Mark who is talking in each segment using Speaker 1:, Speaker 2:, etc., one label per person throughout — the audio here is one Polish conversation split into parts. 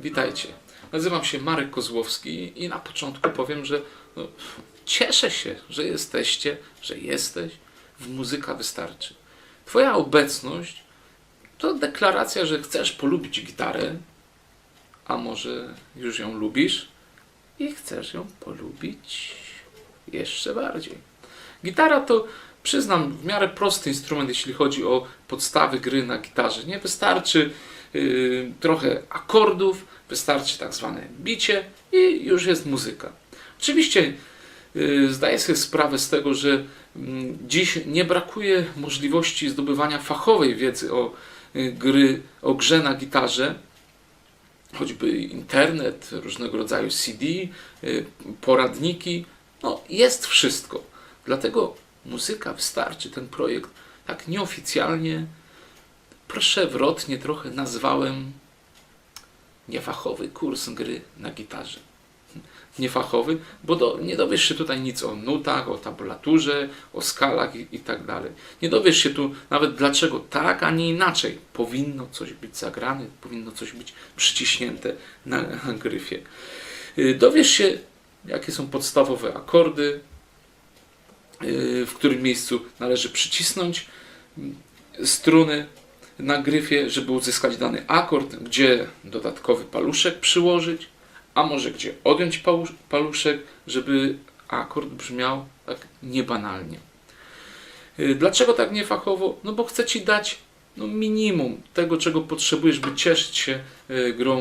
Speaker 1: Witajcie. Nazywam się Marek Kozłowski i na początku powiem, że no, cieszę się, że jesteście, że jesteś w Muzyka Wystarczy. Twoja obecność to deklaracja, że chcesz polubić gitarę, a może już ją lubisz i chcesz ją polubić jeszcze bardziej. Gitara to, przyznam, w miarę prosty instrument, jeśli chodzi o podstawy gry na gitarze. Nie wystarczy trochę akordów, wystarczy tak zwane bicie i już jest muzyka. Oczywiście yy, zdaję sobie sprawę z tego, że mm, dziś nie brakuje możliwości zdobywania fachowej wiedzy o y, gry, o grze na gitarze, choćby internet, różnego rodzaju CD, y, poradniki, no jest wszystko. Dlatego muzyka wystarczy, ten projekt tak nieoficjalnie, przewrotnie trochę nazwałem niefachowy kurs gry na gitarze. Niefachowy, bo do, nie dowiesz się tutaj nic o nutach, o tabulaturze, o skalach i, i tak dalej. Nie dowiesz się tu nawet dlaczego tak, a nie inaczej. Powinno coś być zagrane, powinno coś być przyciśnięte na, na gryfie. Y, Dowiesz się, jakie są podstawowe akordy, y, w którym miejscu należy przycisnąć mm, struny na gryfie, żeby uzyskać dany akord, gdzie dodatkowy paluszek przyłożyć, a może gdzie odjąć palusz- paluszek, żeby akord brzmiał tak niebanalnie. Y, Dlaczego tak niefachowo? No bo chcę Ci dać no minimum tego, czego potrzebujesz, by cieszyć się y, grą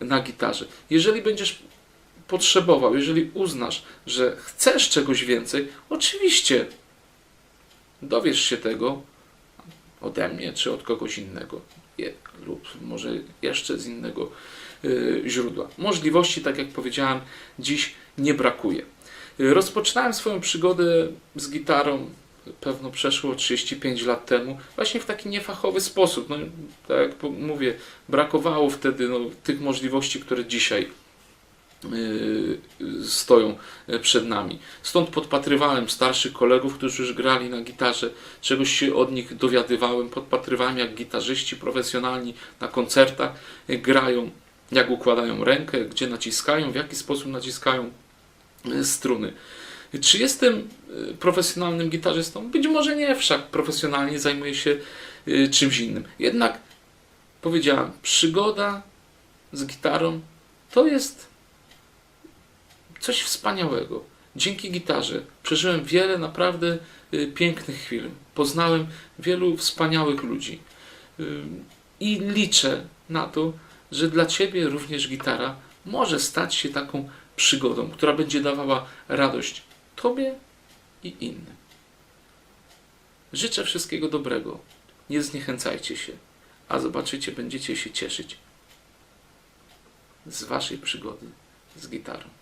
Speaker 1: y, na gitarze. Jeżeli będziesz potrzebował, jeżeli uznasz, że chcesz czegoś więcej, oczywiście dowiesz się tego ode mnie czy od kogoś innego lub może jeszcze z innego y, źródła. Możliwości, tak jak powiedziałem, dziś nie brakuje. Rozpoczynałem swoją przygodę z gitarą pewno przeszło 35 lat temu, właśnie w taki niefachowy sposób. No, tak jak mówię, brakowało wtedy no, tych możliwości, które dzisiaj stoją y, przed nami. Stąd podpatrywałem starszych kolegów, którzy już grali na gitarze, czegoś się od nich dowiadywałem, podpatrywałem jak gitarzyści profesjonalni na koncertach y, grają, jak układają rękę, gdzie naciskają, w jaki sposób naciskają y, struny. Czy jestem y, profesjonalnym gitarzystą? Być może nie, wszak profesjonalnie zajmuję się y, czymś innym. Jednak powiedziałem, przygoda z gitarą to jest coś wspaniałego. Dzięki gitarze przeżyłem wiele naprawdę y, pięknych chwil. Poznałem wielu wspaniałych ludzi. Y, I liczę na to, że dla Ciebie również gitara może stać się taką przygodą, która będzie dawała radość Tobie i innym. Życzę wszystkiego dobrego. Nie zniechęcajcie się, a zobaczycie, będziecie się cieszyć z Waszej przygody z gitarą.